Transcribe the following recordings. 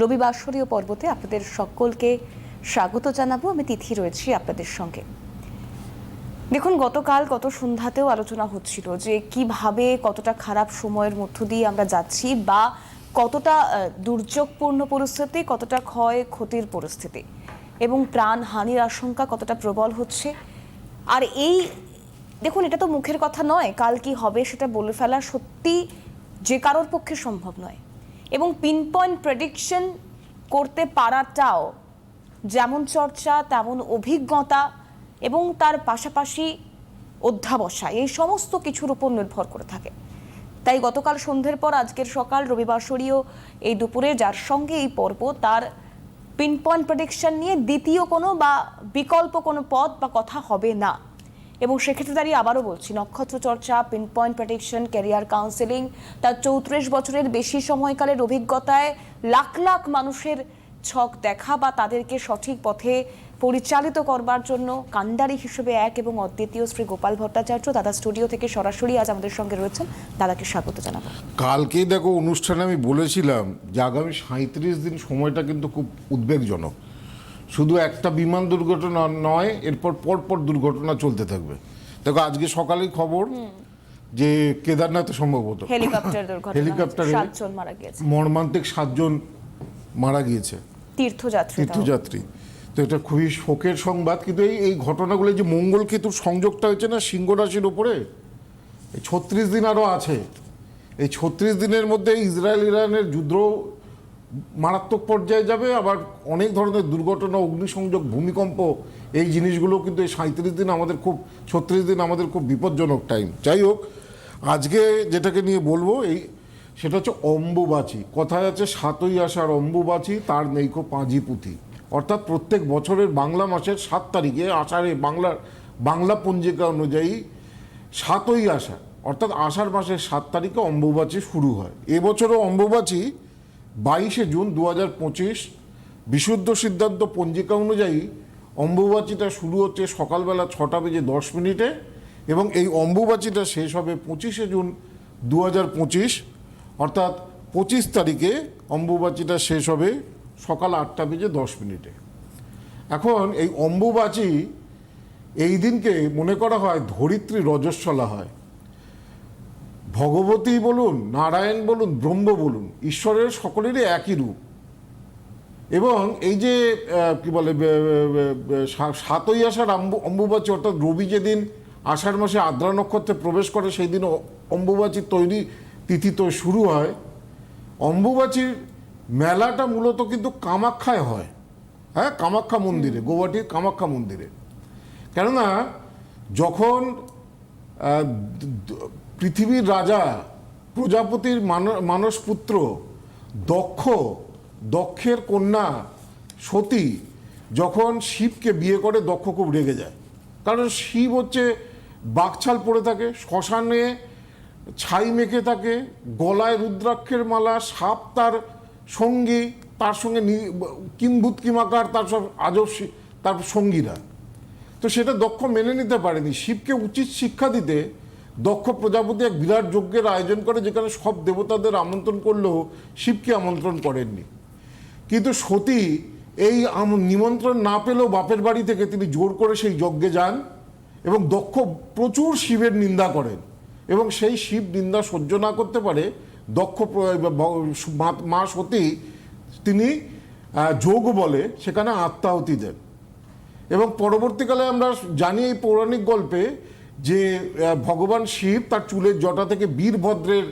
রবিবাসরীয় পর্বতে আপনাদের সকলকে স্বাগত জানাব। আমি তিথি রয়েছি আপনাদের সঙ্গে। দেখুন, গতকাল গত সন্ধ্যাতেও আলোচনা হচ্ছিল যে কীভাবে কতটা খারাপ সময়ের মধ্য দিয়ে আমরা যাচ্ছি বা কতটা দুর্যোগপূর্ণ পরিস্থিতি, কতটা ক্ষয় ক্ষতির পরিস্থিতি এবং প্রাণহানির আশঙ্কা কতটা প্রবল হচ্ছে। আর এই, দেখুন, এটা তো মুখের কথা নয়, কাল কি হবে সেটা বলে ফেলা সত্যি যে কারোর পক্ষে সম্ভব নয়। এবং পিন পয়েন্ট প্রেডিকশন করতে পারাটাও যেমন চর্চা, তেমন অভিজ্ঞতা এবং তার পাশাপাশি অধ্যাবসা এই সমস্ত কিছুর উপর নির্ভর করে থাকে। তাই গতকাল সন্ধ্যের পর আজকের সকাল রবিবার রবিবাসরীয় এই দুপুরে যার সঙ্গে এই পর্ব, তার পিন পয়েন্ট প্রেডিকশন নিয়ে দ্বিতীয় কোনো বা বিকল্প কোনো পথ বা কথা হবে না। এবং সেক্ষেত্রে দাঁড়িয়ে আবারও বলছি, নক্ষত্র চর্চা pin point prediction career counselling তার চৌত্রিশ বছরের বেশি সময়কালের অভিজ্ঞতায় লাখ লাখ মানুষের ছক দেখা বা তাদেরকে সঠিক পথে পরিচালিত করবার জন্য কাণ্ডারি হিসেবে এক এবং অদ্বিতীয় শ্রী গোপাল ভট্টাচার্য দাদা স্টুডিও থেকে সরাসরি আজ আমাদের সঙ্গে রয়েছেন। দাদাকে স্বাগত জানাব। কালকেই দেখো অনুষ্ঠানে আমি বলেছিলাম যে আগামী সাঁত্রিশ দিন সময়টা কিন্তু খুব উদ্বেগজনক। শুধু একটা বিমান দুর্ঘটনা নয় এরপর পরপর দুর্ঘটনা চলতে থাকবে। দেখো আজকে সকালেই খবর যে কেদারনাথে সম্ভবত। হেলিকপ্টার দুর্ঘটনা হেলিকপ্টারে সাতজন মারা গিয়েছে। মর্মান্তিক সাতজন মারা গিয়েছে। তীর্থযাত্রী তীর্থযাত্রী। তো এটা খুবই শোকের সংবাদ কিন্তু এই এই ঘটনাগুলো যে মঙ্গল কেতুর সংযোগটা হয়েছে না সিংহ রাশির ওপরে এই ছত্রিশ দিন আরও আছে। এই ছত্রিশ দিনের মধ্যে ইসরায়েল ইরানের যুদ্ধ মারাত্মক পর্যায়ে যাবে, আবার অনেক ধরনের দুর্ঘটনা, অগ্নিসংযোগ, ভূমিকম্প, এই জিনিসগুলো কিন্তু এই সাঁত্রিশ দিন আমাদের খুব, ছত্রিশ দিন আমাদের খুব বিপজ্জনক টাইম যাই হোক, আজকে যেটাকে নিয়ে বলব, এই সেটা হচ্ছে অম্বুবাচী। কথায় আছে, সাতই আষাঢ় অম্বুবাচী, তার নেইকো পাঁজি পুঁথি। অর্থাৎ প্রত্যেক বছরের বাংলা মাসের সাত তারিখে আষাঢ়ে বাংলার বাংলা পঞ্জিকা অনুযায়ী সাতই আষাঢ়, অর্থাৎ আষাঢ় মাসের সাত তারিখে অম্বুবাচী শুরু হয়। এবছরও অম্বুবাচী বাইশে জুন দু হাজার পঁচিশ, বিশুদ্ধ সিদ্ধান্ত পঞ্জিকা অনুযায়ী অম্বুবাচীটা শুরু হচ্ছে সকালবেলা ছটা বেজে দশ মিনিটে এবং এই অম্বুবাচীটা শেষ হবে পঁচিশে জুন দু হাজার পঁচিশ, অর্থাৎ পঁচিশ তারিখে অম্বুবাচীটা শেষ হবে সকাল আটটা বেজে দশ মিনিটে। এখন এই অম্বুবাচী এই দিনকে মনে করা হয় ধরিত্রী রজস্বলা হয়। ভগবতী বলুন, নারায়ণ বলুন, ব্রহ্ম বলুন, ঈশ্বরের সকলেরই একই রূপ। এবং এই যে কি বলে সাতই আষাঢ় অম্বু, অম্বুবাচী অর্থাৎ রবি যেদিন আষাঢ় মাসে আদ্রা নক্ষত্রে প্রবেশ করে সেই দিন অম্বুবাচীর তৈরি তিথি তো শুরু হয়। অম্বুবাচীর মেলাটা মূলত কিন্তু কামাখ্যায় হয়। হ্যাঁ কামাখ্যা মন্দিরে গোয়াটির কামাখ্যা মন্দিরে। কেননা, যখন পৃথিবীর রাজা, প্রজাপতির মান- মানস পুত্র দক্ষ, দক্ষের কন্যা, সতী, যখন শিবকে বিয়ে করে দক্ষ খুব রেগে যায়। কারণ শিব হচ্ছে বাকছাল পড়ে থাকে, শ্মশানে ছাই মেখে থাকে, গলায় রুদ্রাক্ষের মালা, সাপ তার সঙ্গী, তার সঙ্গে কিম্ভূত কিমাকার, তার সব আজব তার সঙ্গীরা। তো সেটা দক্ষ মেনে নিতে পারেনি। শিবকে উচিত শিক্ষা দিতে দক্ষ প্রজাপতি এক বিরাট যজ্ঞের আয়োজন করে যেখানে সব দেবতাদের আমন্ত্রণ করলেও শিবকে আমন্ত্রণ করেননি। কিন্তু সতী এই নিমন্ত্রণ না পেলেও বাপের বাড়ি থেকে তিনি জোর করে সেই যজ্ঞে যান এবং দক্ষ প্রচুর শিবের নিন্দা করেন এবং সেই শিব নিন্দা সহ্য না করতে পারে দক্ষ মা সতী তিনি যোগ বলে সেখানে আত্মাহতি দেন। এবং পরবর্তীকালে আমরা জানি এই পৌরাণিক গল্পে যে ভগবান শিব তার চুলের জটা থেকে বীরভদ্রের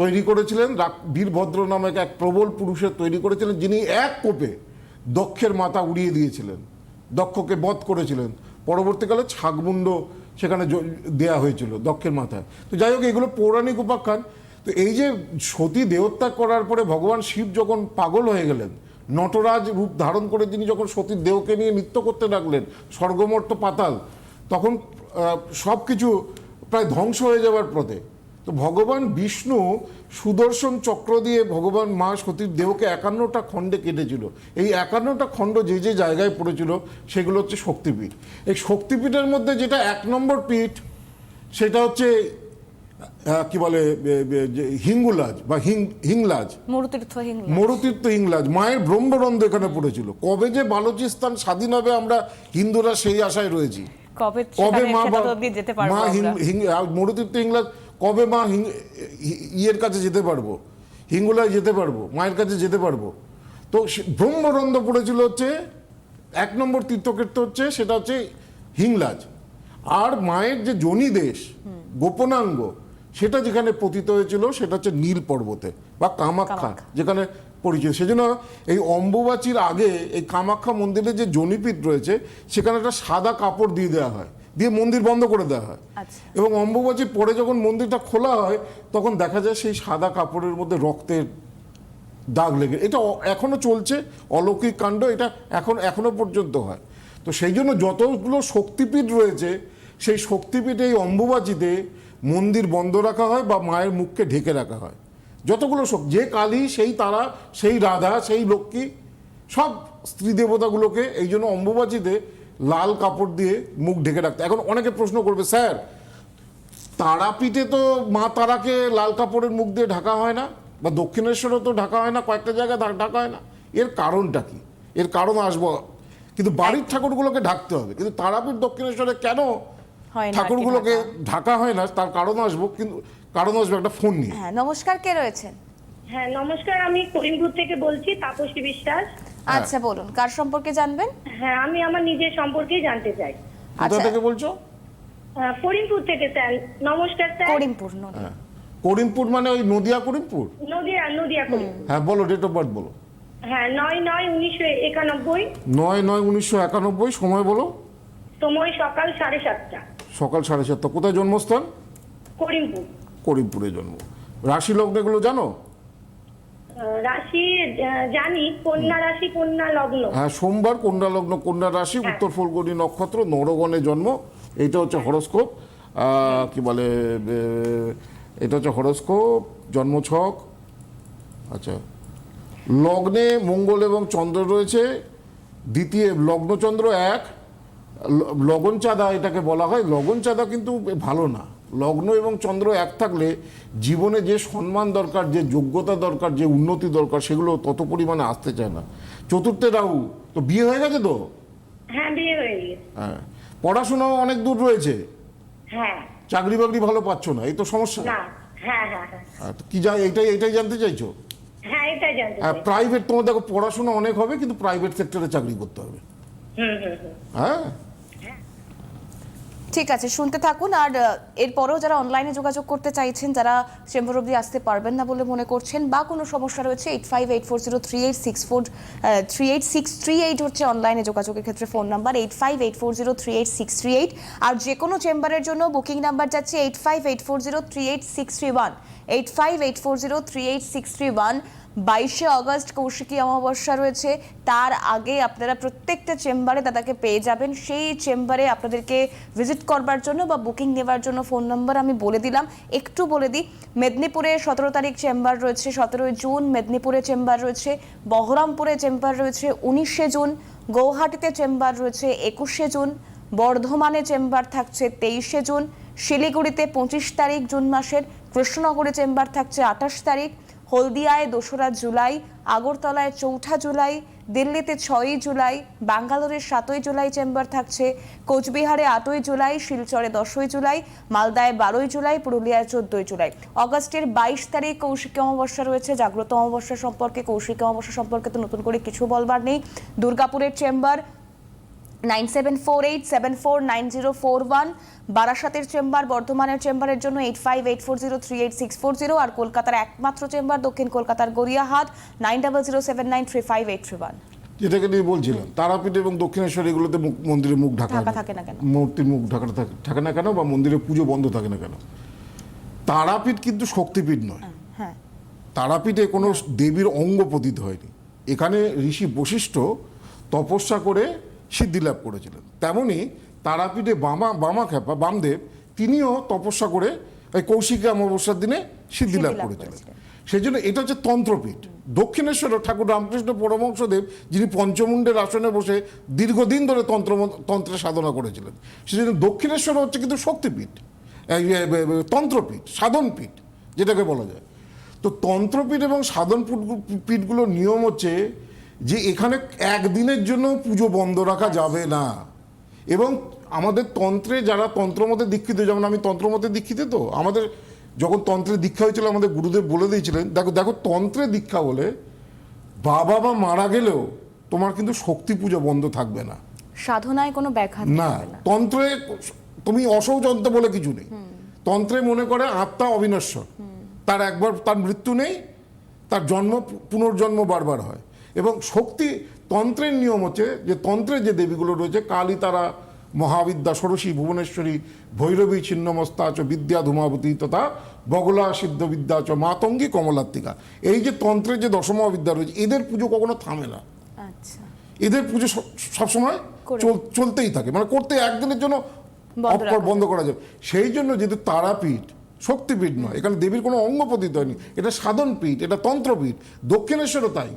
তৈরি করেছিলেন বীরভদ্র নামক এক প্রবল পুরুষের তৈরি করেছিলেন, যিনি এক কোপে দক্ষের মাথা উড়িয়ে দিয়েছিলেন, দক্ষকে বধ করেছিলেন। পরবর্তীকালে ছাগমুণ্ড সেখানে দেয়া হয়েছিল দক্ষের মাথায়। তো যাই হোক, এগুলো পৌরাণিক উপাখ্যান। তো এই যে সতী দেহত্যাগ করার পরে ভগবান শিব যখন পাগল হয়ে গেলেন, নটরাজ রূপ ধারণ করে তিনি যখন সতীর দেহকে নিয়ে নৃত্য করতে লাগলেন, স্বর্গমর্ত পাতাল তখন সব কিছু প্রায় ধ্বংস হয়ে যাওয়ার পথে। তো ভগবান বিষ্ণু সুদর্শন চক্র দিয়ে ভগবান মা সতীর দেহকে একান্নটা খণ্ডে কেটেছিল। এই একান্নটা খণ্ড যে যে জায়গায় পড়েছিল সেগুলো হচ্ছে শক্তিপীঠ। এই শক্তিপীঠের মধ্যে যেটা এক নম্বর পীঠ সেটা হচ্ছে কি বলে হিঙ্গুলাজ বা হিং হিংলাজ। মরুতীর্থ হিংলাজ। মায়ের ব্রহ্মরন্ধ এখানে পড়েছিল। কবে যে বালুচিস্তান স্বাধীন হবে আমরা হিন্দুরা সেই আশায় রয়েছি। কবে কবে মা যেতে পারব মা মরুতীর্থ ইংলাজ কবে মা হিং- ইয়ের কাছে যেতে পারব? হিঙ্গুলায় যেতে পারব? মায়ের কাছে যেতে পারব? তো ব্রহ্মরন্ধ্র পড়েছিল হচ্ছে এক নম্বর তীর্থক্ষেত্র হচ্ছে সেটা হচ্ছে হিংলাজ। আর মায়ের যে জনি দেশ গোপনাঙ্গ সেটা যেখানে পতিত হয়েছিল সেটা হচ্ছে নীল পর্বতে বা কামাখ্যা। যেখানে পরিচয়। সেজন্য এই অম্বুবাচীর আগে এই কামাখ্যা মন্দিরে যে জনিপীঠ রয়েছে সেখানে একটা সাদা কাপড় দিয়ে দেওয়া হয়। দিয়ে মন্দির বন্ধ করে দেওয়া হয়। আচ্ছা। এবং অম্বুবাচীর পরে যখন মন্দিরটা খোলা হয় তখন দেখা যায় সেই সাদা কাপড়ের মধ্যে রক্তের দাগ লেগে এটা অ- এখনও চলছে অলৌকিক কাণ্ড এটা এখন এখনও পর্যন্ত হয়। তো সেই জন্য যতগুলো শক্তিপীঠ রয়েছে সেই শক্তিপীঠে এই অম্বুবাচীতে মন্দির বন্ধ রাখা হয় বা মায়ের মুখকে ঢেকে রাখা হয়। যতগুলো শক্তি যে কালী সেই তারা সেই রাধা সেই লক্ষ্মী সব স্ত্রী দেবতাগুলোকে এই জন্য অম্বুবাচীতে লাল কাপড় দিয়ে মুখ ঢেকে রাখতে। এখন অনেকে প্রশ্ন করবে স্যার তারাপীঠে তো মা তারাকে লাল কাপড়ের মুখ দিয়ে ঢাকা হয় না? বা দক্ষিণেশ্বরও তো ঢাকা হয় না কয়েকটা জায়গায় ঢাকা হয় না? এর কারণটা কি? এর কারণ আসব। কিন্তু বাড়ির ঠাকুরগুলোকে ঢাকতে হবে। কিন্তু তারাপীঠ দক্ষিণেশ্বরে কেন ঠাকুরগুলোকে। ঢাকা হয় না? তার কারণ আসব। কিন্তু কারণ আসবে একটা ফোন নিয়ে। হ্যাঁ নমস্কার কে রয়েছেন? হ্যাঁ নমস্কার আমি করিমপুর থেকে বলছি তাপসী বিশ্বাস। আচ্ছা বলুন কার সম্পর্কে জানবেন? হ্যাঁ আমি আমার নিজের সম্পর্কেই জানতে চাই। কোথা আচ্ছা। থেকে বলছো? করিমপুর থেকে স্যার। নমস্কার স্যার। করিমপুর নদী। হ্যাঁ। করিমপুর মানে ওই নদিয়া করিমপুর? নদিয়া নদিয়া করিমপুর। হ্যাঁ বলো ডেট অফ বার্থ বলো। হ্যাঁ নয় নয় উনিশশো একানব্বই। নয় নয় উনিশশো একানব্বই সময় বলো। সময় সকাল সাড়ে সাতটা। সকাল সাড়ে সাতটা। কোথায় জন্মস্থান? করিমপুর। করিমপুরে জন্ম। রাশি লগ্ন এগুলো জানো রাশি জানি কন্যা রাশি কন্যা লগ্ন। হ্যাঁ সোমবার কন্যা লগ্ন কন্যা রাশি উত্তর ফুলগড়ি নক্ষত্র নরগণে জন্ম। এইটা হচ্ছে হরস্কোপ। কি বলে এটা হচ্ছে হরস্কোপ জন্মছক। আচ্ছা। লগ্নে মঙ্গল এবং চন্দ্র রয়েছে। দ্বিতীয় লগ্নচন্দ্র এক। লগন চাঁদা এটাকে বলা হয়। লগন চাঁদা কিন্তু ভালো না। লগ্ন এবং চন্দ্র এক থাকলে জীবনে যে সম্মান দরকার যে যোগ্যতা দরকার যে উন্নতি দরকার সেগুলো তত পরিমাণে আসতে চায় না। চতুর্থে রাহু তো বিয়ে হয়ে গেছে তো? হ্যাঁ বিয়ে হয়ে হ্যাঁ। পড়াশোনাও অনেক দূর রয়েছে। হ্যাঁ। চাকরি বাকরি ভালো পাচ্ছ না এই তো সমস্যা। না হ্যাঁ হ্যাঁ হ্যাঁ। কি যা এইটাই এইটাই জানতে চাইছো? হ্যাঁ এটাই জানতে হ্যাঁ প্রাইভেট তোমার দেখো পড়াশোনা অনেক হবে কিন্তু প্রাইভেট সেক্টরে চাকরি করতে হবে। হুম হুম হুম। হ্যাঁ? ঠিক আছে, শুনতে থাকুন। আর এরপরেও যারা অনলাইনে যোগাযোগ করতে চাইছেন, যারা চেম্বার অব্দি আসতে পারবেন না বলে মনে করছেন, বা কোনো সমস্যা রয়েছে eight five eight four zero three eight six four three eight six three eight হচ্ছে অনলাইনে যোগাযোগের ক্ষেত্রে phone number eight five eight four zero three eight six three eight আর যে কোনো চেম্বারের জন্য বুকিং নাম্বার যাচ্ছে eight five eight four zero three eight six three one eight five eight four zero three eight six three one বাইশে August Kaushiki Amavasya রয়েছে। তার আগে আপনারা প্রত্যেকটা চেম্বারে দাদাকে পেয়ে যাবেন। সেই চেম্বারে আপনাদেরকে ভিজিট করবার জন্য বা বুকিং নেওয়ার জন্য ফোন নম্বর আমি বলে দিলাম। একটু বলে দিই, মেদিনীপুরে সতেরো তারিখ চেম্বার রয়েছে, সতেরোই জুন মেদিনীপুরে চেম্বার রয়েছে, বহরমপুরে চেম্বার রয়েছে, উনিশে জুন, গৌহাটিতে চেম্বার রয়েছে, একুশে জুন, বর্ধমানে চেম্বার থাকছে, তেইশে জুন, শিলিগুড়িতে পঁচিশ তারিখ জুন মাসের, কৃষ্ণনগরে চেম্বার থাকছে আঠাশ তারিখ হলদিয়ায় দোসরা জুলাই, আগরতলায় চৌঠা জুলাই, দিল্লিতে ছয়ই জুলাই ব্যাঙ্গালোরে সাতই জুলাই চেম্বার থাকছে। কোচবিহারে আটই জুলাই, শিলচরে দশই জুলাই, মালদায় বারোই জুলাই, পুরুলিয়ায় চোদ্দই জুলাই। অগস্টের বাইশ তারিখ কৌশিক অমাবস্যা রয়েছে। জাগ্রত অমাবস্যা সম্পর্কে, কৌশিক অমাবস্যা সম্পর্কে তো নতুন করে কিছু বলবার নেই। দুর্গাপুরের chamber nine seven four eight seven four nine zero four one বারাসাতের চেম্বার বর্ধমানের চেম্বারের জন্য eight five eight four zero three eight six four zero আর কলকাতার একমাত্র চেম্বার দক্ষিণ কলকাতার Gariahat nine double zero seven nine three five eight three one যেটাকে নিয়ে বলছিলাম তারাপীঠ এবং দক্ষিণেশ্বর এগুলোতে মুখ- মন্দিরে মুখ ঢাকা থাকে না কেন? মূর্তির মুখ ঢাকা থাকে থাকে না কেন বা মন্দিরে পুজো বন্ধ থাকে না কেন? তারাপীঠ কিন্তু শক্তিপীঠ নয়। হ্যাঁ। তারাপীঠে কোনো দেবীর অঙ্গ পতিত হয়নি। এখানে ঋষি বশিষ্ঠ তপস্যা করে সিদ্ধি লাভ করেছিলেন। তেমনি তারাপীঠে বামা বামা খ্যাপা বামদেব তিনিও তপস্যা করে এই কৌশিকী অমাবস্যার দিনে সিদ্ধি লাভ করেছিলেন। সেই জন্য এটা হচ্ছে তন্ত্রপীঠ। দক্ষিণেশ্বর ঠাকুর রামকৃষ্ণ পরমংসদেব যিনি পঞ্চমুণ্ডের আসনে বসে দীর্ঘদিন ধরে তন্ত্র তন্ত্রের সাধনা করেছিলেন। সেজন্য দক্ষিণেশ্বর হচ্ছে কিন্তু শক্তিপীঠ তন্ত্রপীঠ সাধনপীঠ যেটাকে বলা যায়। তো তন্ত্রপীঠ এবং সাধন পীঠগুলোর নিয়ম হচ্ছে যে এখানে একদিনের জন্য পুজো বন্ধ রাখা যাবে না। এবং আমাদের তন্ত্রে যারা তন্ত্রমতে দীক্ষিত যেমন আমি তন্ত্রমতে দীক্ষিত তো আমাদের যখন তন্ত্রে দীক্ষা হয়েছিল আমাদের গুরুদেব বলে দিয়েছিলেন দেখো দেখো তন্ত্রে দীক্ষা বলে বাবা বা মারা গেলেও তোমার কিন্তু শক্তি পুজো বন্ধ থাকবে না। সাধনায় কোনো না না। তন্ত্রে তুমি অসৌযন্ত্র বলে কিছু নেই। তন্ত্রে মনে করে আত্মা অবিনশ্বর। তার একবার তার মৃত্যু নেই তার জন্ম পুনর্জন্ম বারবার হয়। এবং শক্তি তন্ত্রের নিয়ম হচ্ছে যে তন্ত্রের যে দেবীগুলো রয়েছে কালী তারা মহাবিদ্যা ষোড়শী ভুবনেশ্বরী ভৈরবী ছিন্নমস্তা চ বিদ্যা ধূমাবতী তথা বগলা সিদ্ধ বিদ্যা চ মাতঙ্গী কমলাত্মিকা। এই যে তন্ত্রের যে দশমহাবিদ্যা রয়েছে এদের পুজো কখনো থামে না। আচ্ছা। এদের পুজো সবসময় চল- চলতেই থাকে। মানে করতে একদিনের জন্য বন্ধ করা যাবে সেই জন্য যেহেতু তারাপীঠ শক্তিপীঠ নয় এখানে দেবীর কোনো অঙ্গ পতিত হয়নি এটা সাধনপীঠ এটা তন্ত্রপীঠ। দক্ষিণেশ্বরও তাই।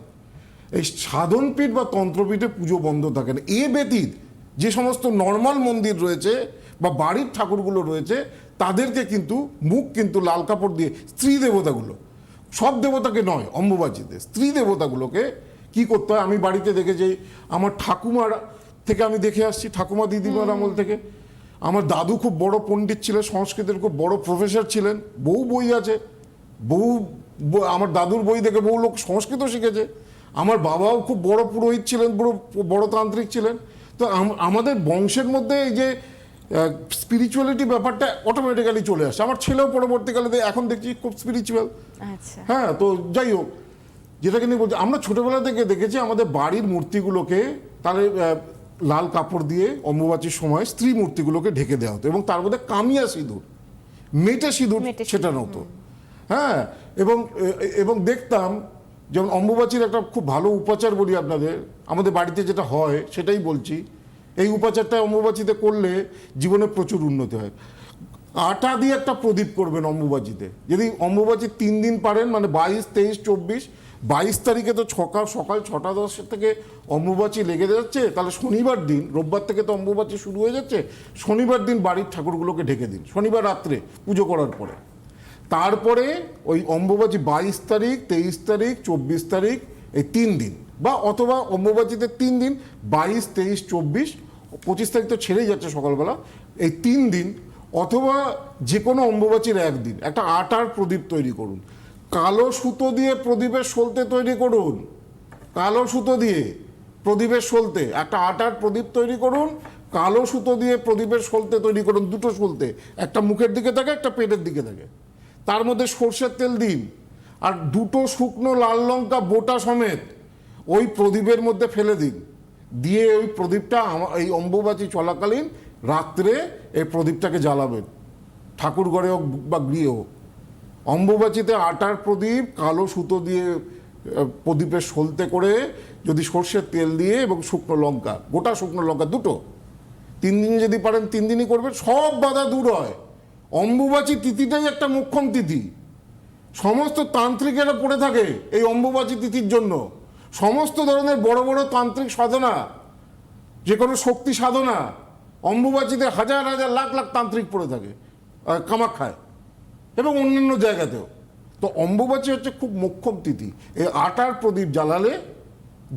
এই সাধনপীঠ বা তন্ত্রপীঠে পুজো বন্ধ থাকে না। এ ব্যতীত যে সমস্ত নর্মাল মন্দির রয়েছে বা বাড়ির ঠাকুরগুলো রয়েছে তাদেরকে কিন্তু মুখ কিন্তু লাল কাপড় দিয়ে স্ত্রী দেবতাগুলো সব দেবতাকে নয় অম্বুবাচিতে স্ত্রী দেবতাগুলোকে কি করতে হয়? আমি বাড়িতে দেখেছি আমার ঠাকুমার থেকে আমি দেখে আসছি ঠাকুমা দিদিমার আমল থেকে। আমার দাদু খুব বড় পণ্ডিত ছিলেন সংস্কৃতের খুব বড় প্রফেসর ছিলেন বহু বই আছে বহু আমার দাদুর বই দেখে বহু লোক সংস্কৃত শিখেছে। আমার বাবাও খুব বড় পুরোহিত ছিলেন বড় বড় তান্ত্রিক ছিলেন। তো আমাদের বংশের মধ্যে এই যে স্পিরিচুয়ালিটি ব্যাপারটা অটোমেটিক্যালি চলে আসে। আমার ছেলেও পরবর্তীকালে এখন দেখছি খুব স্পিরিচুয়াল আচ্ছা। হ্যাঁ তো যাই হোক যেটাকে নিয়ে বলছি আমরা ছোটবেলা থেকে দেখেছি আমাদের বাড়ির মূর্তিগুলোকে তাহলে লাল কাপড় দিয়ে অম্বুবাচীর সময় স্ত্রী মূর্তিগুলোকে ঢেকে দেওয়া হতো এবং তার মধ্যে কামিয়া সিঁদুর মেটে সিঁদুর সেটা হতো। হ্যাঁ এবং এবং দেখতাম যেমন অম্বুবাচীর একটা খুব ভালো উপাচার বলি আপনাদের, আমাদের বাড়িতে যেটা হয়, সেটাই বলছি। এই উপাচারটা অম্বুবাচীতে করলে জীবনে প্রচুর উন্নতি হয়। আটা দিয়ে একটা প্রদীপ করবেন অম্বুবাচীতে। যদি অম্বুবাচী তিন দিন পারেন মানে বাইশ, তেইশ, চব্বিশ, বাইশ তারিখে তো সকাল সকাল ছটা দশ থেকে অম্বুবাচী লেগে যাচ্ছে, তাহলে শনিবার দিন, রোববার থেকে তো অম্বুবাচী শুরু হয়ে যাচ্ছে, শনিবার দিন বাড়ির ঠাকুরগুলোকে ঢেকে দিন। শনিবার রাত্রে পুজো করার পরে। তারপরে ওই অম্বুবাচী বাইশ তারিখ, তেইশ তারিখ, চব্বিশ তারিখ, এই তিন দিন। বা অথবা অম্বুবাচীতে তিন দিন, বাইশ, তেইশ, চব্বিশ, পঁচিশ তারিখ তো ছেড়েই যাচ্ছে সকালবেলা, এই তিন দিন। অথবা যে কোনো অম্বুবাচীর একদিন, একটা আটার প্রদীপ তৈরি করুন। কালো সুতো দিয়ে প্রদীপের সলতে তৈরি করুন। কালো সুতো দিয়ে প্রদীপের সলতে, একটা আটার প্রদীপ তৈরি করুন। কালো সুতো দিয়ে প্রদীপের সলতে তৈরি করুন দুটো সলতে, একটা মুখের দিকে থাকে, একটা পেটের দিকে থাকে। তার মধ্যে সর্ষের তেল দিন। আর দুটো শুকনো লাল লঙ্কা বোটা সমেত ওই প্রদীপের মধ্যে ফেলে দিন। দিয়ে ওই প্রদীপটা এই অম্বুবাচী চলাকালীন রাত্রে এই প্রদীপটাকে জ্বালাবেন। ঠাকুর ঘরে হোক বা গৃহে হোক। অম্বুবাচীতে আটার প্রদীপ কালো সুতো দিয়ে আহ, প্রদীপের সলতে করে যদি সর্ষের তেল দিয়ে এবং শুকনো লঙ্কা গোটা শুকনো লঙ্কা দুটো তিন দিন যদি পারেন তিন দিনই করবেন সব বাধা দূর হয়। অম্বুবাচী তিথিটাই একটা মোক্ষম তিথি। সমস্ত তান্ত্রিকেরা পড়ে থাকে এই অম্বুবাচী তিথির জন্য। সমস্ত ধরনের বড় বড় তান্ত্রিক সাধনা, যে কোনো শক্তি সাধনা, অম্বুবাচীতে হাজার হাজার লাখ লাখ তান্ত্রিক পড়ে থাকে কামাখ্যায় এবং অন্যান্য জায়গাতেও। তো অম্বুবাচী হচ্ছে খুব মোক্ষম তিথি। এই আটার প্রদীপ জ্বালালে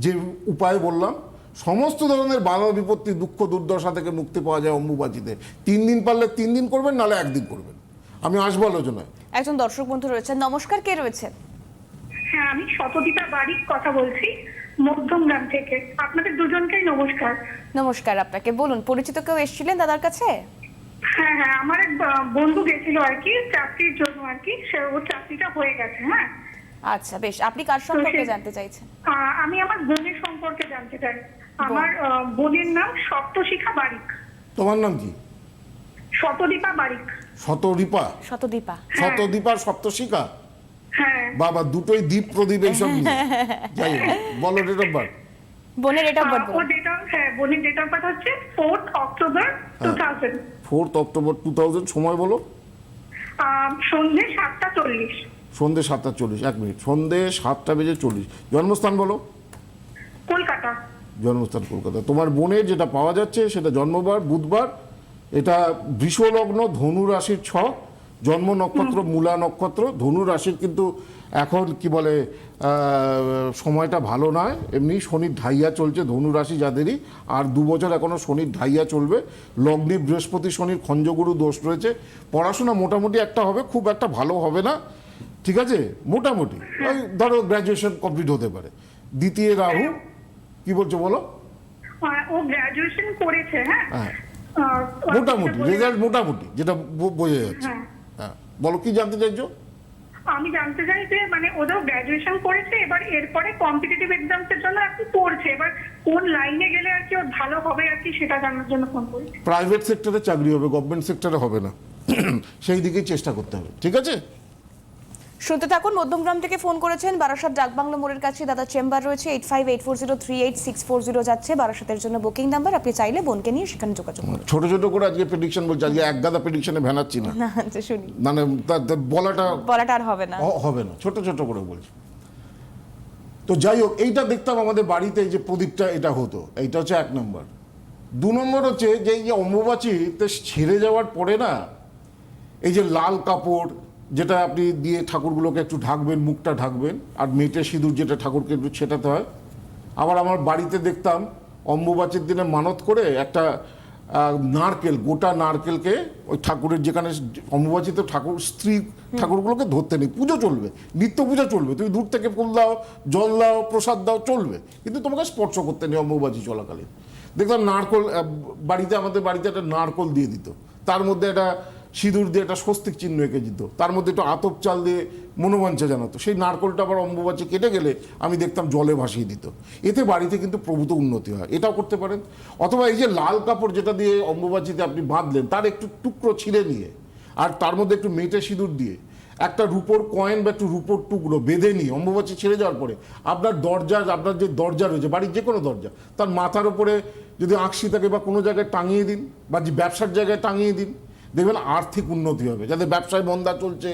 যে উপায় বললাম সমস্ত ধরনের বাধা বিপত্তি দুঃখ দুর্দশা থেকে মুক্তি পাওয়া যায় অম্বুবাচীতে। তিন দিন পারলে তিন দিন করবেন নাহলে একদিন করবেন। আমি আসব আলোচনায়। একজন দর্শক বন্ধু রয়েছেন। নমস্কার কে রয়েছেন? হ্যাঁ আমি শতদীপা বাড়ির কথা বলছি মধ্যমগ্রাম থেকে। আপনাদের দুজনকেই নমস্কার। নমস্কার আপনাকে। বলুন পরিচিত কেউ এসেছিলেন দাদার কাছে? হ্যাঁ হ্যাঁ আমার এক বন্ধু গেছিল আর কি চাকরির জন্য আর কি। সে ওর চাকরিটা হয়ে গেছে হ্যাঁ। আচ্ছা বেশ। আপনি কার সম্পর্কে জানতে চাইছেন? আমি আমার বোনের সম্পর্কে জানতে চাই। আমার বোনের নাম সপ্তশিখা বারিক। তোমার নাম কি? শতদীপা বারিক। শতরিপা শতদীপা। হ্যাঁ। শতদীপার সপ্তশিকা হ্যাঁ। বাবা দুটোই দ্বীপ প্রদীপ এইসব যাই হোক, বলো ডেট অফ বার্থ বোনের এটা আহ, বার্থ ও ডেট অফ হ্যাঁ বোনের ডেট অফ বার্থ হচ্ছে fourth October two thousand fourth October two thousand সময় বলো। সন্ধ্যে সাতটা চল্লিশ। সন্ধে সাতটা চল্লিশ এক মিনিট। সন্ধে সাতটা বেজে চল্লিশ। জন্মস্থান বলো। কলকাতা। জন্মস্থান কলকাতা। তোমার বোনের যেটা পাওয়া যাচ্ছে সেটা জন্মবার বুধবার এটা বৃষলগ্ন ধনু রাশির ছ জন্ম নক্ষত্র মূলা নক্ষত্র ধনু রাশির কিন্তু এখন কি বলে সময়টা ভালো নয়। এমনি শনির ঢাইয়া চলছে ধনু রাশি যাদেরই আর দু বছর এখনও শনির ঢাইয়া চলবে। লগ্নি বৃহস্পতি শনির খঞ্জগুরু দোষ রয়েছে। পড়াশোনা মোটামুটি একটা হবে খুব একটা ভালো হবে না। ঠিক আছে? মোটামুটি। ধরো গ্র্যাজুয়েশন কমপ্লিট হতে পারে। দ্বিতীয় রাহু কি বলছো বলো? ও গ্রাজুয়েশন করেছে হ্যাঁ। হ্যাঁ। মোটামুটি রেজাল্ট মোটামুটি যেটা বোঝা যাচ্ছে। হ্যাঁ। হ্যাঁ বলো কি জানতে চাইছো? আমি জানতে চাই যে মানে ওদের গ্রাজুয়েশন করেছে এবার এরপরে কম্পিটিটিভ এক্সামস এর জন্য আর কি পড়ছে। এবার কোন লাইনে গেলে আর কি ওর ভালো হবে আর কি সেটা জানার জন্য ফোন করেছি। প্রাইভেট সেক্টরে চাকরি হবে গভর্নমেন্ট সেক্টরে হবে না। সেই দিকেই চেষ্টা করতে হবে ঠিক আছে? শুনতে থাকুন মধ্যমগ্রাম থেকে ফোন করেছেন বারাসাত ডাকবাংলো মোড়ের কাছে দাদা চেম্বার রয়েছে eight five eight four zero three eight six four zero যাচ্ছে। বারাসাতের জন্য বুকিং নাম্বার আপনি চাইলে বোনকে নিয়ে সেখানে যোগাযোগ করুন। ছোট ছোট করে আজকে প্রেডিকশন বলছি আজকে এক গাদা প্রেডিকশনে ভ্যানাচ্ছি না। না আচ্ছা, শুনি। মানে বলাটা বলাটা আর হবে না। হবে না ছোট ছোট করে বলছি। তো যাই হোক এইটা দেখতাম আমাদের বাড়িতে যে প্রদীপটা এটা হতো। এইটা হচ্ছে এক নম্বর। দু নম্বর হচ্ছে যে এই যে অম্বুবাচীতে ছেড়ে যাওয়ার পরে না এই যে লাল কাপড় যেটা আপনি দিয়ে ঠাকুরগুলোকে একটু ঢাকবেন মুখটা ঢাকবেন আর মেটে সিঁদুর যেটা ঠাকুরকে একটু ছেটাতে হয়। আবার আমার বাড়িতে দেখতাম অম্বুবাচীর দিনে মানত করে একটা নারকেল গোটা নারকেলকে ওই ঠাকুরের যেখানে অম্বুবাচীতে ঠাকুর স্ত্রী ঠাকুরগুলোকে ধরতে নেই। পুজো চলবে নিত্য পুজো চলবে। তুমি দূর থেকে ফুল দাও জল দাও প্রসাদ দাও চলবে। কিন্তু তোমাকে স্পর্শ করতে নেই অম্বুবাচী চলাকালীন। দেখলাম নারকল বাড়িতে আমাদের বাড়িতে একটা নারকল দিয়ে দিত। তার মধ্যে একটা সিঁদুর দিয়ে একটা স্বস্তিক চিহ্ন এঁকে দিত। তার মধ্যে একটু আতপ চাল দিয়ে মনোবাঞ্ছা জানাতো। সেই নারকলটা আবার অম্বুবাচী কেটে গেলে আমি দেখতাম জলে ভাসিয়ে দিত। এতে বাড়িতে কিন্তু প্রভূত উন্নতি হয়। এটাও করতে পারেন। অথবা এই যে লাল কাপড় যেটা দিয়ে অম্বুবাচীতে আপনি বাঁধলেন, তার একটু টুকরো ছিঁড়ে নিয়ে আর তার মধ্যে একটু মেটে সিঁদুর দিয়ে একটা রুপোর কয়েন বা একটু রুপোর টুকরো বেঁধে নিয়ে অম্বুবাচী ছেড়ে যাওয়ার পরে আপনার দরজা, আপনার যে দরজা রয়েছে, বাড়ির যে কোনো দরজা, তার মাথার উপরে যদি আঁকশি থাকে বা কোনো জায়গায় টাঙিয়ে দিন বা যে ব্যবসার জায়গায় টাঙিয়ে দিন দেখবেন আর্থিক উন্নতি হবে। যাদের ব্যবসায় মন্দা চলছে,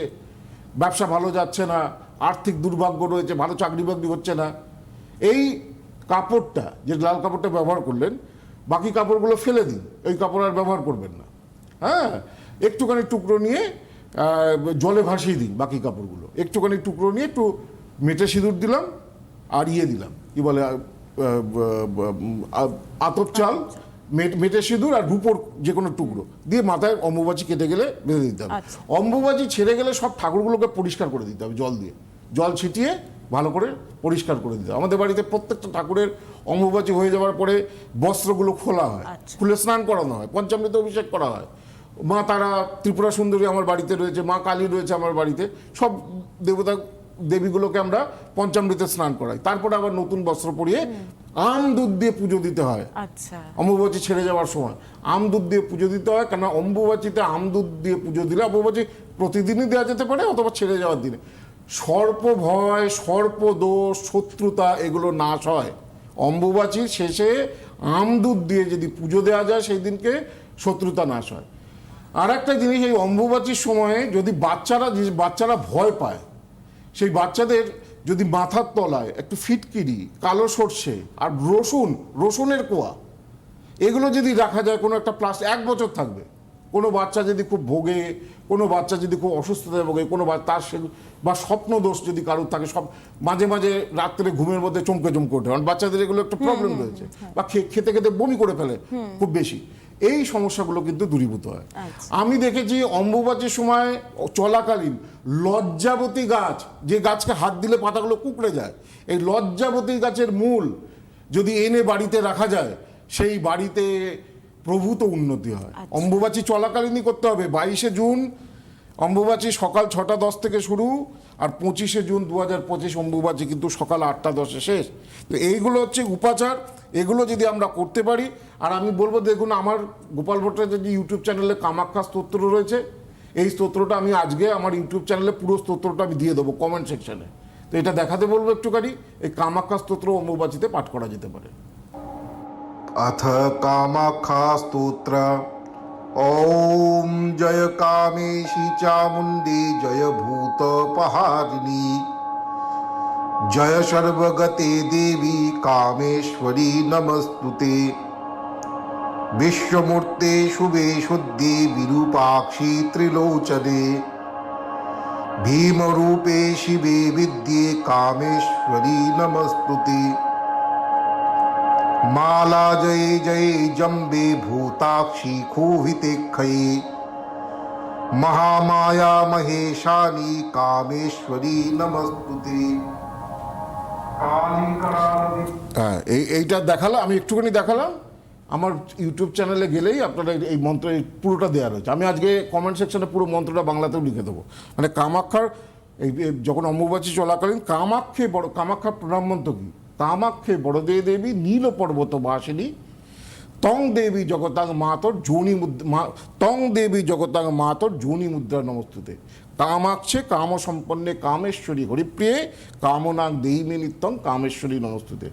ব্যবসা ভালো যাচ্ছে না, আর্থিক দুর্ভাগ্য রয়েছে, ভালো চাকরি বাকরি হচ্ছে না। এই কাপড়টা, যে লাল কাপড়টা ব্যবহার করলেন, বাকি কাপড়গুলো ফেলে দিন। ওই কাপড় আর ব্যবহার করবেন না। হ্যাঁ? একটুখানি টুকরো নিয়ে জলে ভাসিয়ে দিন বাকি কাপড়গুলো। একটুখানি টুকরো নিয়ে একটু মেটে সিঁদুর দিলাম আর ইয়ে দিলাম। কি বলে আতপ চাল মেট- সিঁদুর আর রুপোর যে কোনো টুকরো দিয়ে মাথায় অম্বুবাচী কেটে গেলে বেঁধে দিতে হবে। আচ্ছা। অম্বুবাচী ছেড়ে গেলে সব ঠাকুরগুলোকে পরিষ্কার করে দিতে হবে জল দিয়ে। জল ছিটিয়ে ভালো করে পরিষ্কার করে দিতে হবে। আমাদের বাড়িতে প্রত্যেকটা ঠাকুরের অম্বুবাচী হয়ে যাওয়ার পরে বস্ত্রগুলো খোলা হয়। আচ্ছা। খুলে স্নান করানো হয় পঞ্চামৃত অভিষেক করা হয়। মা তারা ত্রিপুরা সুন্দরী আমার বাড়িতে রয়েছে মা কালী রয়েছে আমার বাড়িতে সব দেবতা দেবীগুলোকে আমরা পঞ্চামৃতে স্নান করাই। তারপরে আবার নতুন বস্ত্র পরিয়ে আম দুধ দিয়ে পুজো দিতে হয়। আচ্ছা। অম্বুবাচী ছেড়ে যাওয়ার সময় আম দুধ দিয়ে পুজো দিতে হয় কেন অম্বুবাচীতে আম দুধ দিয়ে পুজো দিলে অম্বুবাচী প্রতিদিনই দেওয়া যেতে পারে অথবা ছেড়ে যাওয়ার দিনে। সর্প ভয় সর্প দোষ শত্রুতা এগুলো নাশ হয়। অম্বুবাচীর শেষে আম দুধ দিয়ে যদি পুজো দেওয়া যায় সেই দিনকে শত্রুতা নাশ হয়। আর একটা জিনিস এই অম্বুবাচীর সময়ে যদি বাচ্চারা যে- বাচ্চারা ভয় পায় সেই বাচ্চাদের যদি মাথার তলায় একটু ফিটকিরি কালো সর্ষে আর রসুন রসুনের কোয়া এগুলো যদি রাখা যায় কোনো একটা প্লাস এক বছর থাকবে। কোনো বাচ্চা যদি খুব ভোগে কোনো বাচ্চা যদি খুব অসুস্থতায় ভোগে কোনো তার সে বা স্বপ্ন দোষ যদি কারোর থাকে সব মাঝে মাঝে রাত্রে ঘুমের মধ্যে চমকে চমকে ওঠে। কারণ বাচ্চাদের এগুলো একটা প্রবলেম রয়েছে বা খেতে খেতে বমি করে ফেলে খুব বেশি। এই সমস্যাগুলো কিন্তু দূরীভূত হয়। আমি দেখেছি অম্বুবাচীর সময় চলাকালীন লজ্জাবতী গাছ যে গাছকে হাত দিলে পাতাগুলো কুকড়ে যায় এই লজ্জাবতী গাছের মূল যদি এনে বাড়িতে রাখা যায় সেই বাড়িতে প্রভূত উন্নতি হয়। অম্বুবাচী চলাকালীনই করতে হবে। বাইশে জুন অম্বুবাচী সকাল ছটা দশ থেকে শুরু আর পঁচিশে জুন দু হাজার পঁচিশ অম্বুবাচী কিন্তু সকাল আটটা দশে শেষ তো এইগুলো হচ্ছে উপাচার এগুলো যদি আমরা করতে পারি আর আমি বলবো দেখুন আমার গোপাল ভট্টাচার্য ইউটিউব চ্যানেলে কামাখ্যা স্তোত্র রয়েছে এই স্তোত্রটা আমি আজকে আমার ইউটিউব চ্যানেলে পুরো স্তোত্রটা আমি দিয়ে দেবো কমেন্ট সেকশনে তো এটা দেখাতে বলবো একটুখানি এই কামাখ্যা স্তোত্র অম্বুবাচিতে পাঠ করা যেতে পারে अथ कामाख्या ॐ जय कामेशी चामुण्डी जय भूतपहारिणी जय सर्वगते देवी कामेश्वरी नमस्तुते। विश्वमूर्ते शुभे शुद्धे विरूपाक्षी त्रिलोचने। भीमरूपे शिवे विद्ये कामेश्वरी नमस्तुते। माला जय जय जम्बे भूताक्षी खूहिते खये महामाया महेशानी कामेश्वरी नमस्तुते काली करावती হ্যাঁ এই এইটা দেখালাম আমি একটুখানি দেখালাম আমার ইউটিউব চ্যানেলে গেলেই আপনারা এই- এই মন্ত্র এই পুরোটা দেওয়া রয়েছে আমি আজকে কমেন্ট সেকশনে পুরো মন্ত্রটা বাংলাতেও লিখে দেবো মানে কামাক্ষার এই এই যখন অম্বুবাচী চলাকালীন কামাক্ষে বড় কামাক্ষার প্রণাম মন্ত্র কি বড়দে দেবী নীল পর্বত বাসিনী তং দেবী জগতাং মাতর যোনি মুদ্রা তং দেবী জগতাং মাতর যোনি মুদ্রা নমস্তুতে। কামাক্ষে কাম সম্পন্নে কামেশ্বরী হরিপ্রিয়ে, কামনাং দেহিমে নিত্যং কামেশ্বরী নমস্তুতে।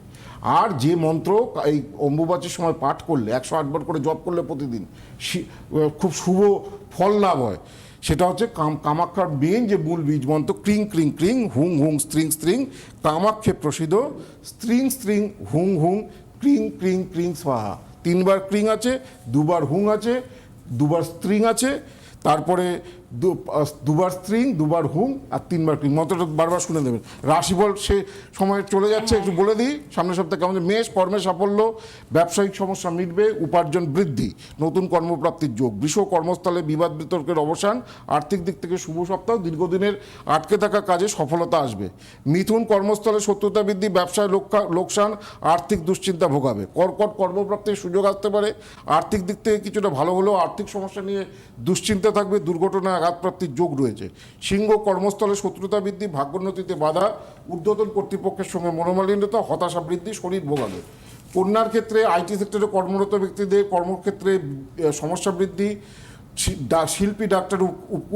আর যে মন্ত্র এই অম্বুবাচীর সময় পাঠ করলে, একশো আটবার করে জপ করলে প্রতিদিন খুব শুভ ফল লাভ হয়। সেটা হচ্ছে কাম কামাক্ষার মেন যে মূল বীজ মন্ত্র ক্রিং ক্রিং ক্রিং, হুং হুং, স্ত্রিং স্ত্রিং কামাক্ষে প্রসিদ্ধ, স্ত্রিং স্ত্রিং, হুং হুং, ক্রিং ক্রিং ক্রিং, স্বাহা। তিনবার ক্রিং আছে, দুবার হুং আছে, দুবার স্ত্রিং আছে, তারপরে দুবার স্ত্রিং, দুবার হুম আর তিনবার ক্রিং মন্ত্রটা বারবার শুনে দেবেন রাশিফল, সে সময় চলে যাচ্ছে, একটু বলে দিই, সামনের সপ্তাহে কেমন মেষ কর্মে সাফল্য, ব্যবসায়িক সমস্যা মিটবে, উপার্জন বৃদ্ধি, নতুন কর্মপ্রাপ্তির যোগ, বৃষ কর্মস্থলে বিবাদ বিতর্কের অবসান, আর্থিক দিক থেকে শুভ সপ্তাহ, দীর্ঘদিনের আটকে থাকা কাজে সফলতা আসবে। মিথুন কর্মস্থলে শত্রুতা বৃদ্ধি, ব্যবসায় লোকসা- লোকসান, আর্থিক দুশ্চিন্তা ভোগাবে। কর্কট কর্মপ্রাপ্তির সুযোগ আসতে পারে, আর্থিক দিক থেকে কিছুটা ভালো হলেও আর্থিক সমস্যা নিয়ে দুশ্চিন্তা থাকবে দুর্ঘটনায় আঘাতপ্রাপ্তির যোগ রয়েছে। সিংহ কর্মস্থলে শত্রুতা বৃদ্ধি, ভাগ্যোন্নতিতে বাধা, ঊর্ধ্বতন কর্তৃপক্ষের সঙ্গে মনোমালিন্যতা, হতাশা বৃদ্ধি, শরীর ভোগাবে। কন্যার ক্ষেত্রে আইটি সেক্টরে কর্মরত ব্যক্তিদের কর্মক্ষেত্রে সমস্যা বৃদ্ধি শিল্পী ডাক্তার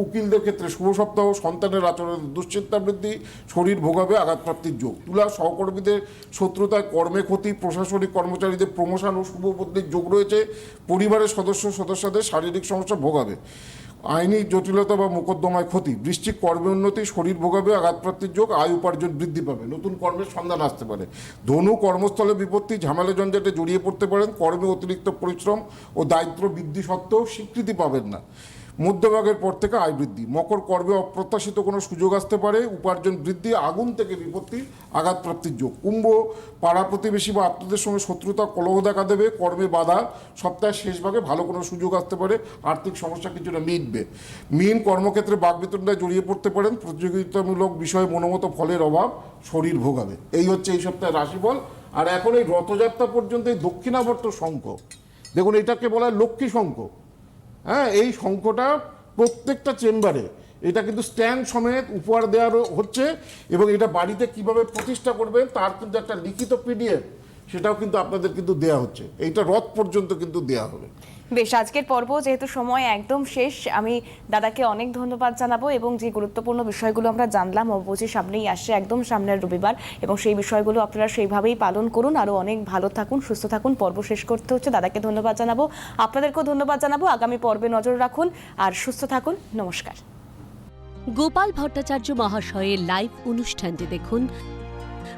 উকিলদের ক্ষেত্রে শুভ সপ্তাহ, সন্তানের আচরণে দুশ্চিন্তা বৃদ্ধি, শরীর ভোগাবে আঘাতপ্রাপ্তির যোগ। তুলা সহকর্মীদের শত্রুতায় কর্মে ক্ষতি, প্রশাসনিক কর্মচারীদের প্রমোশন ও শুভ যোগ রয়েছে। পরিবারের সদস্য, সদস্যদের শারীরিক সমস্যা ভোগাবে। আইনি জটিলতা বা মোকদ্দমায় ক্ষতি। বৃষ্টিক কর্মে উন্নতি, শরীর ভোগাবে, আঘাতপ্রাপ্তির যোগ, আয় উপার্জন বৃদ্ধি পাবে। নতুন কর্মের সন্ধান আসতে পারে। ধনু কর্মস্থলে বিপত্তি, ঝামেলা জঞ্জাটে জড়িয়ে পড়তে পারেন। কর্মে অতিরিক্ত পরিশ্রম ও দায়িত্ব বৃদ্ধি সত্ত্বেও স্বীকৃতি পাবেন না। মধ্যভাগের পর থেকে আয় বৃদ্ধি। মকর কর্মে অপ্রত্যাশিত কোনো সুযোগ আসতে পারে, উপার্জন বৃদ্ধি, আগুন থেকে বিপত্তি, আঘাতপ্রাপ্তির যোগ। কুম্ভ পাড়া প্রতিবেশী বা আত্মীয়দের সঙ্গে শত্রুতা, কলহ দেখা দেবে, কর্মে বাধা, সপ্তাহের শেষ ভাগে ভালো কোনো সুযোগ আসতে পারে, আর্থিক সমস্যা কিছুটা মিটবে। মিন কর্মক্ষেত্রে বাগবিতণ্ডায় জড়িয়ে পড়তে পারেন, প্রতিযোগিতামূলক বিষয়ে মনোমত ফলের অভাব, শরীর ভোগাবে। এই হচ্ছে এই সপ্তাহের রাশিফল। আর এখন এই রথযাত্রা পর্যন্ত এই দক্ষিণাবর্ত শঙ্খ, দেখুন এটাকে বলা হয় লক্ষ্মী শঙ্খ। হ্যাঁ এই শঙ্কটা প্রত্যেকটা চেম্বারে। এটা কিন্তু স্ট্যান্ড সমেত উপহার দেওয়ারও হচ্ছে এবং এটা বাড়িতে কীভাবে প্রতিষ্ঠা করবেন তার কিন্তু একটা লিখিত পিডিএফ, সেটাও কিন্তু আপনাদের কিন্তু দেয়া হচ্ছে। এইটা রথ পর্যন্ত কিন্তু দেয়া হবে। বেশ, আজকের পর্ব যেহেতু সময় একদম শেষ, আমি দাদাকে অনেক ধন্যবাদ জানাব এবং যে গুরুত্বপূর্ণ বিষয়গুলো আমরা জানলাম অবশ্যই সামনেই আসছে একদম সামনের রবিবার এবং সেই বিষয়গুলো আপনারা সেইভাবেই পালন করুন। আরও অনেক ভালো থাকুন, সুস্থ থাকুন, পর্ব শেষ করতে হচ্ছে, দাদাকে ধন্যবাদ জানাব। আপনাদেরকেও ধন্যবাদ জানাব, আগামী পর্বে নজর রাখুন আর সুস্থ থাকুন, নমস্কার। গোপাল ভট্টাচার্য মহাশয়ের লাইভ অনুষ্ঠানটি দেখুন